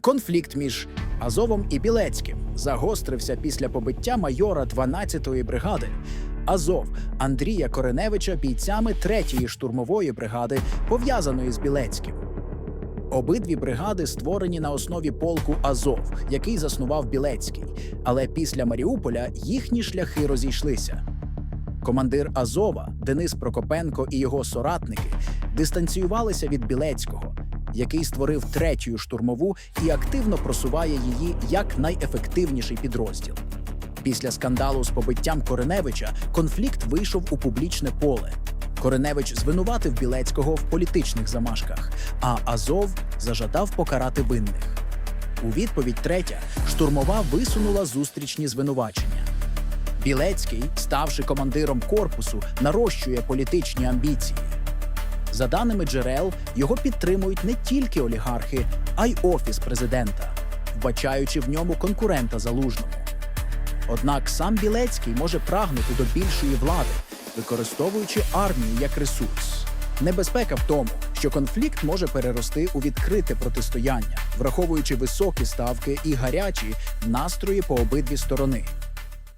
Конфлікт між Азовом і Білецьким загострився після побиття майора 12-ї бригади. Азов Андрія Кореневича бійцями 3-ї штурмової бригади, пов'язаної з Білецьким. Обидві бригади створені на основі полку Азов, який заснував Білецький. Але після Маріуполя їхні шляхи розійшлися. Командир Азова Денис Прокопенко і його соратники дистанціювалися від Білецького, який створив третю штурмову і активно просуває її як найефективніший підрозділ. Після скандалу з побиттям Кореневича конфлікт вийшов у публічне поле. Кореневич звинуватив Білецького в політичних замашках, а Азов зажадав покарати винних. У відповідь третя штурмова висунула зустрічні звинувачення. Білецький, ставши командиром корпусу, нарощує політичні амбіції. За даними джерел, його підтримують не тільки олігархи, а й офіс президента, вбачаючи в ньому конкурента залужному. Однак сам Білецький може прагнути до більшої влади, використовуючи армію як ресурс. Небезпека в тому, що конфлікт може перерости у відкрите протистояння, враховуючи високі ставки і гарячі настрої по обидві сторони.